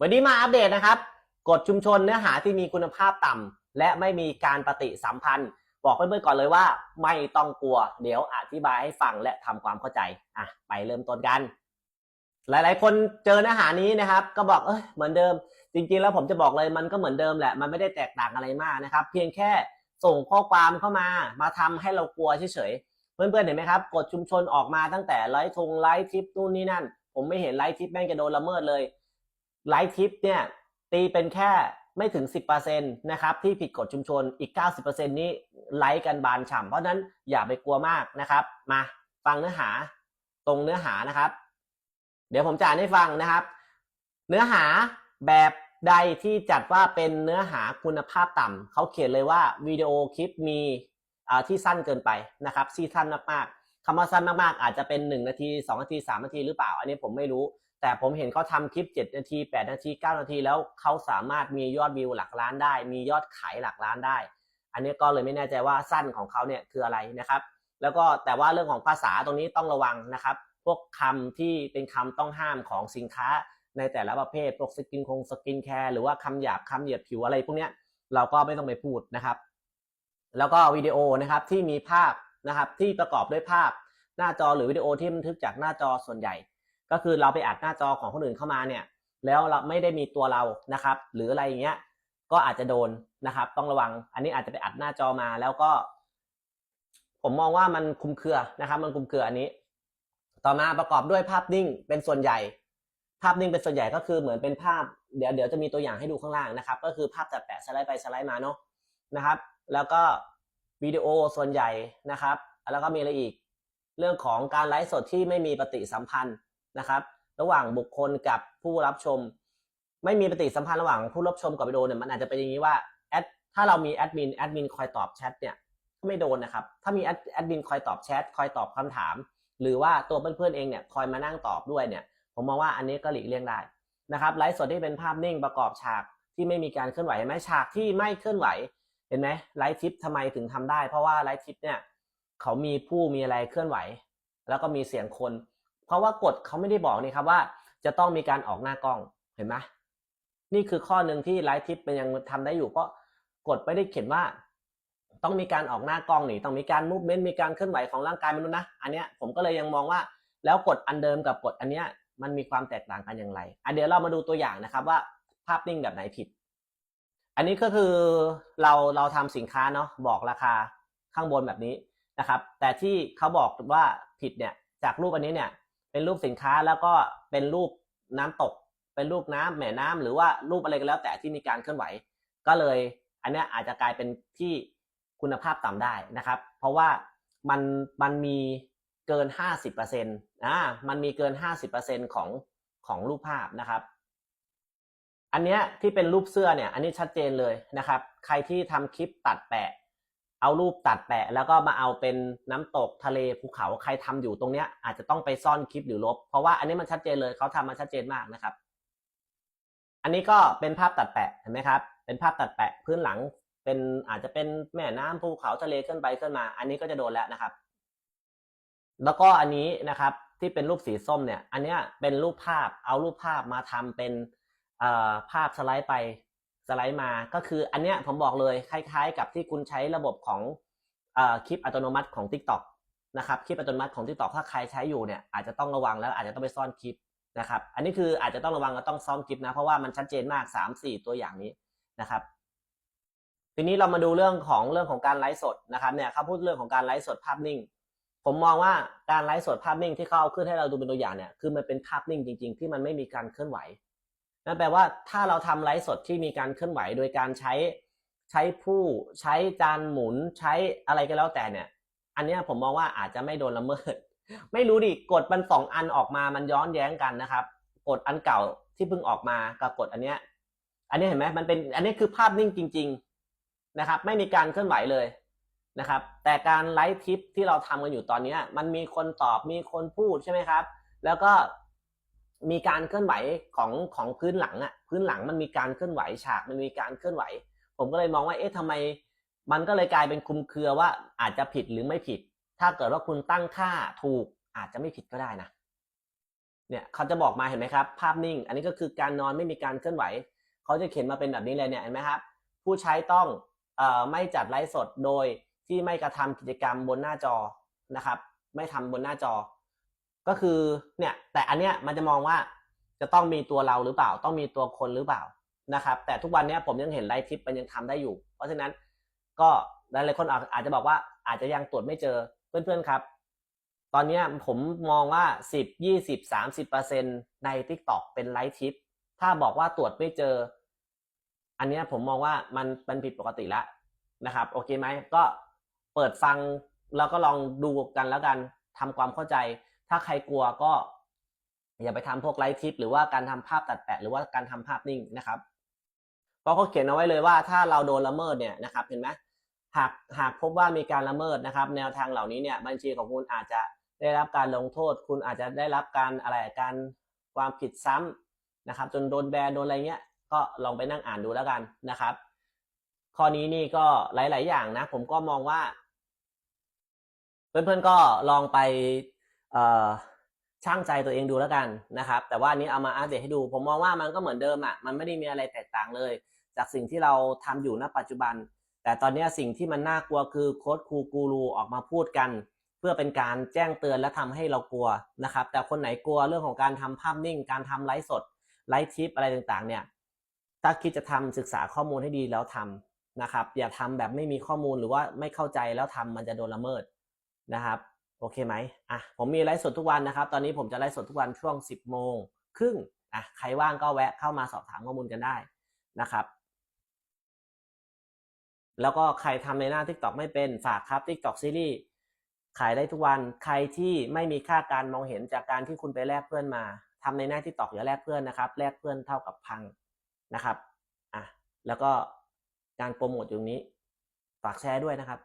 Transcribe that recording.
วันนี้มาอัปเดตนะครับกฎชุมชนเนื้อหาที่มีคุณภาพต่ำและไม่มีการปฏิสัมพันธ์ บอกเพื่อนๆก่อนเลยว่า ไม่ต้องกลัว เดี๋ยวอธิบายให้ฟังและทำความเข้าใจอะไปเริ่มต้นกัน หลายๆ คนเจอเนื้อหานี้นะครับ ก็บอกเอ้ยเหมือนเดิม จริงๆแล้วผมจะบอกเลยมันก็เหมือนเดิมแหละมันไม่ได้แตกต่างอะไรมากนะครับ เพียงแค่ส่งข้อความเข้ามา มาทำให้เรากลัวเฉยๆเพื่อนๆเห็นไหมครับกฎชุมชนออกมาตั้งแต่ไลฟ์ทงไลฟ์ทิปนู่นนี่นั่น ผมไม่เห็นไลฟ์ทิปแม่งจะโดนละเมิดเลย ไลฟ์ทิปเนี่ยตีเป็นแค่ไม่ถึง 10%นะครับที่ผิดกฎชุมชนอีก 90%นี้ไลฟ์กันบานฉ่ำเพราะนั้นอย่าไปกลัวมากนะครับ มาฟังเนื้อหาตรงเนื้อหานะครับ เดี๋ยวผมจะอ่านให้ฟังนะครับ เนื้อหาแบบใดที่จัดว่าเป็นเนื้อหาคุณภาพต่ำเขาเขียนเลยว่าวิดีโอคลิปมีอ่าที่สั้นเกินไปนะครับที่สั้นมากๆคำว่าสั้นมากๆ อาจจะเป็น 1 นาที 2 นาที 3 นาทีหรือเปล่า อันนี้ผมไม่รู้ แต่ผมเห็นเขาทำคลิป 7 นาที 8 นาที 9 นาที แล้วเขาสามารถมียอดวิวหลักล้านได้ มียอดขายหลักล้านได้ อันนี้ก็เลยไม่แน่ใจว่าสั้นของเขาเนี่ยคืออะไรนะครับ แล้วก็แต่ว่าเรื่องของภาษาตรงนี้ต้องระวังนะครับ พวกคำที่เป็นคำต้องห้ามของสินค้าในแต่ละประเภทพวกสกินคงสกินแคร์หรือว่าคำหยาบคำเหยียดผิวอะไรพวกเนี้ยเราก็ไม่ต้องไปพูดนะครับ แล้วก็วิดีโอนะครับที่มีภาพนะครับที่ประกอบด้วยภาพหน้าจอหรือวิดีโอที่บันทึกจากหน้าจอส่วนใหญ่ ก็คือเราไปอัดหน้าจอของคนอื่นเข้ามาเนี่ย แล้วเราไม่ได้มีตัวเรานะครับ หรืออะไรอย่างเงี้ย ก็อาจจะโดนนะครับ ต้องระวัง อันนี้อาจจะไปอัดหน้าจอมาแล้วก็ ผมมองว่ามันคุมเครือนะครับ มันคุมเครืออันนี้ ต่อมาประกอบด้วยภาพนิ่งเป็นส่วนใหญ่ ภาพนิ่งเป็นส่วนใหญ่ก็คือเหมือนเป็นภาพ เดี๋ยวเดี๋ยวจะมีตัวอย่างให้ดูข้างล่างนะครับ ก็คือภาพตัดแปะสไลด์ไปสไลด์มาเนาะนะครับ แล้วก็วิดีโอส่วนใหญ่นะครับ แล้วก็มีอะไรอีก เรื่องของการไลฟ์สดที่ไม่มีปฏิสัมพันธ์ นะครับ ระหว่างบุคคลกับผู้รับชม ไม่มีปฏิสัมพันธ์ระหว่างผู้รับชมกับวิดีโอเนี่ยมันอาจจะเป็นอย่างนี้ว่าแอดถ้าเรามีแอดมินแอดมินคอยตอบแชทเนี่ยก็ไม่โดนนะครับ ถ้ามีแอดแอดมินคอยตอบแชทคอยตอบคำถาม หรือว่าตัวเพื่อนๆเองเนี่ยคอยมานั่งตอบด้วยเนี่ย ผมมองว่าอันนี้ก็หลีกเลี่ยงได้นะครับไลฟ์สดที่เป็นภาพนิ่งประกอบฉากที่ไม่มีการเคลื่อนไหวเห็นไหมฉากที่ไม่เคลื่อนไหวเห็นไหมไลฟ์ทิปทำไมถึงทำได้ เพราะว่าไลฟ์ทิปเนี่ยเขามีผู้มีอะไรเคลื่อนไหว แล้วก็มีเสียงคน เพราะว่ากฎเขาไม่ได้บอกนี่ครับว่า จะต้องมีการออกหน้ากล้องเห็นไหมนี่คือข้อหนึ่งที่ไลฟ์ทิปเป็นยังทำได้อยู่เพราะกฎไม่ได้เขียนว่า ต้องมีการออกหน้ากล้องนี่ต้องมีการมูฟเมนต์มีการเคลื่อนไหวของร่างกายมนุษย์นะอันเนี้ยผมก็เลยยังมองว่าแล้วกฎอันเดิมกับกฎอันเนี้ยมันมีความแตกต่างกันอย่างไรอะเดี๋ยวเรามาดูตัวอย่างนะครับว่าภาพนิ่งแบบไหนผิด อันนี้ก็คือเราเราทำสินค้าเนาะบอกราคาข้างบนแบบนี้นะครับ แต่ที่เขาบอกว่าผิดเนี่ยจากรูปอันนี้เนี่ย เป็นรูปสินค้าแล้วก็เป็นรูปน้ำตก เป็นรูปน้ำแหม่น้ำหรือว่ารูปอะไรก็แล้วแต่ที่มีการเคลื่อนไหว ก็เลย อันนี้อาจจะกลายเป็นที่คุณภาพต่ำได้นะครับ เพราะว่ามันมันมีเกิน 50%อ่ามันมีเกิน 50%ของของรูปภาพนะครับ อันเนี้ยที่เป็นรูปเสื้อเนี่ย อันนี้ชัดเจนเลยนะครับ ใครที่ทำคลิปตัดแปะ เอารูปตัดแปะแล้วก็มาเอาเป็นน้ำตกทะเลภูเขาใครทำอยู่ตรงเนี้ยอาจจะต้องไปซ่อนคลิปหรือลบ เพราะว่าอันนี้มันชัดเจนเลยเขาทำมาชัดเจนมากนะครับ อันนี้ก็เป็นภาพตัดแปะเห็นไหมครับ เป็นภาพตัดแปะพื้นหลังเป็นอาจจะเป็นแม่น้ำภูเขาทะเลขึ้นไปขึ้นมา อันนี้ก็จะโดนแล้วนะครับ แล้วก็อันนี้นะครับที่เป็นรูปสีส้มเนี่ย อันนี้เป็นรูปภาพเอารูปภาพมาทำเป็นภาพสไลด์ไป สไลด์มาก็คืออันเนี้ยผมบอกเลยคล้ายๆ กับที่คุณใช้ระบบของอคลิปอัตโนมัติของ TikTok นะครับคลิปอัตโนมัติของ TikTok ถ้าใครใช้อยู่เนี่ยอาจจะต้องระวังแล้วอาจจะต้องไปซ่อนคลิปนะครับอันนี้คืออาจจะต้องระวังก็ต้องซ่อนคลิปนะเพราะว่ามันชัดเจนมาก 3 4 ตัวอย่างนี้นะครับทีนี้เรามาดูเรื่องของเรื่องของการไลฟ์สดนะครับเนี่ยเขาพูดเรื่องของการไลฟ์สดภาพนิ่ง ผมมองว่าการไลฟ์สดภาพนิ่งที่เขาเอาขึ้นให้เราดูเป็นตัวอย่างเนี่ยคือมันเป็นภาพนิ่งจริง ๆ ที่มันไม่มีการเคลื่อนไหว นั่นแปลว่าถ้าเราทำไลฟ์สดที่มีการเคลื่อนไหวโดยการใช้ใช้ผู้ใช้จานหมุนใช้อะไรก็แล้วแต่เนี่ย อันนี้ผมมองว่าอาจจะไม่โดนละเมิด ไม่รู้ดิกฎมันสองอันออกมามันย้อนแย้งกันนะครับกฎอันเก่าที่เพิ่งออกมากับกฎอันเนี้ย อันนี้เห็นไหมมันเป็นอันนี้คือภาพนิ่งจริง ๆนะครับ ไม่มีการเคลื่อนไหวเลยนะครับ แต่การไลฟ์ทิปที่เราทำกันอยู่ตอนเนี้ย มันมีคนตอบมีคนพูดใช่ไหมครับ แล้วก็ มีการเคลื่อนไหวของของพื้นหลังอะพื้นหลังมันมีการเคลื่อนไหวฉากมันมีการเคลื่อนไหว ผมก็เลยมองว่าเอ๊ะทำไม มันก็เลยกลายเป็นคุมเครือว่าอาจจะผิดหรือไม่ผิด ถ้าเกิดว่าคุณตั้งค่าถูกอาจจะไม่ผิดก็ได้นะเนี่ยเขาจะบอกมาเห็นไหมครับ ภาพนิ่ง อันนี้ก็คือการนอนไม่มีการเคลื่อนไหว เขาจะเขียนมาเป็นแบบนี้เลยเนี่ยเห็นไหมครับ ผู้ใช้ต้องเอ่อไม่จัดไลฟ์สดโดยที่ไม่กระทำกิจกรรมบนหน้าจอนะครับ ไม่ทำบนหน้าจอ ก็คือเนี่ยแต่อันเนี้ยมันจะมองว่าจะต้องมีตัวเราหรือเปล่า ต้องมีตัวคนหรือเปล่านะครับ แต่ทุกวันเนี้ยผมยังเห็นไลฟ์ทิปมันยังทำได้อยู่ เพราะฉะนั้นก็หลายๆคนอาจอาจจะบอกว่าอาจจะยังตรวจไม่เจอเพื่อนๆครับ ตอนนี้ผมมองว่า 10 20 30เปอร์เซ็นใน TikTok เป็นไลฟ์ทิปถ้าบอกว่าตรวจไม่เจอ อันเนี้ยผมมองว่ามันมันผิดปกติแล้วนะครับ โอเคไหมก็เปิดฟังแล้วก็ลองดูกันแล้วกันทำความเข้าใจ ถ้าใครกลัวก็ อย่าไปทำพวกไลฟ์ทิป หรือว่าการทำภาพตัดแปะหรือว่าการทำภาพนิ่งนะครับเพราะเขาเขียนเอาไว้เลยว่าถ้าเราโดนละเมิดเนี่ยนะครับ เห็นไหมหากหากพบว่ามีการละเมิดนะครับ แนวทางเหล่านี้เนี่ยบัญชีของคุณอาจจะได้รับการลงโทษ คุณอาจจะได้รับการอะไรการความผิดซ้ำนะครับ จนโดนแบนโดนอะไรเงี้ยก็ลองไปนั่งอ่านดูแล้วกันนะครับ ข้อนี้นี่ก็หลาย ๆ อย่างนะ ผมก็มองว่า เพื่อนๆก็ลองไป ช่างใจตัวเองดูแล้วกันนะครับ แต่ว่านี้เอามาอัปเดตให้ดู ผมมองว่ามันก็เหมือนเดิมอะมันไม่ได้มีอะไรแตกต่างเลย จากสิ่งที่เราทำอยู่ณปัจจุบัน แต่ตอนนี้สิ่งที่มันน่ากลัวคือโค้ดครูกูรูออกมาพูดกัน เพื่อเป็นการแจ้งเตือนและทำให้เรากลัวนะครับ แต่คนไหนกลัวเรื่องของการทำภาพนิ่ง การทำไลฟ์สดไลฟ์ทิปอะไรต่างๆ เนี่ยถ้าคิดจะทำศึกษาข้อมูลให้ดีแล้วทำนะครับ อย่าทำแบบไม่มีข้อมูลหรือว่าไม่เข้าใจแล้วทำมันจะโดนละเมิดนะครับ โอเคไหมอะผมมีไลฟ์สดทุกวันนะครับ ตอนนี้ผมจะไลฟ์สดทุกวันช่วง 10โมงครึ่งอะใครว่างก็แวะเข้ามาสอบถามข้อมูลกันได้นะครับ แล้วก็ใครทำในหน้า TikTok ไม่เป็นฝากครับ TikTok ซีรีส์ขายได้ทุกวันใครที่ไม่มีค่าการมองเห็นจากการที่คุณไปแลกเพื่อนมาทำในหน้า TikTok อย่าแลกเพื่อนนะครับแลกเพื่อนเท่ากับพังนะครับอะแล้วก็การโปรโมทอยู่ตรงนี้ฝากแชร์ด้วยนะครับ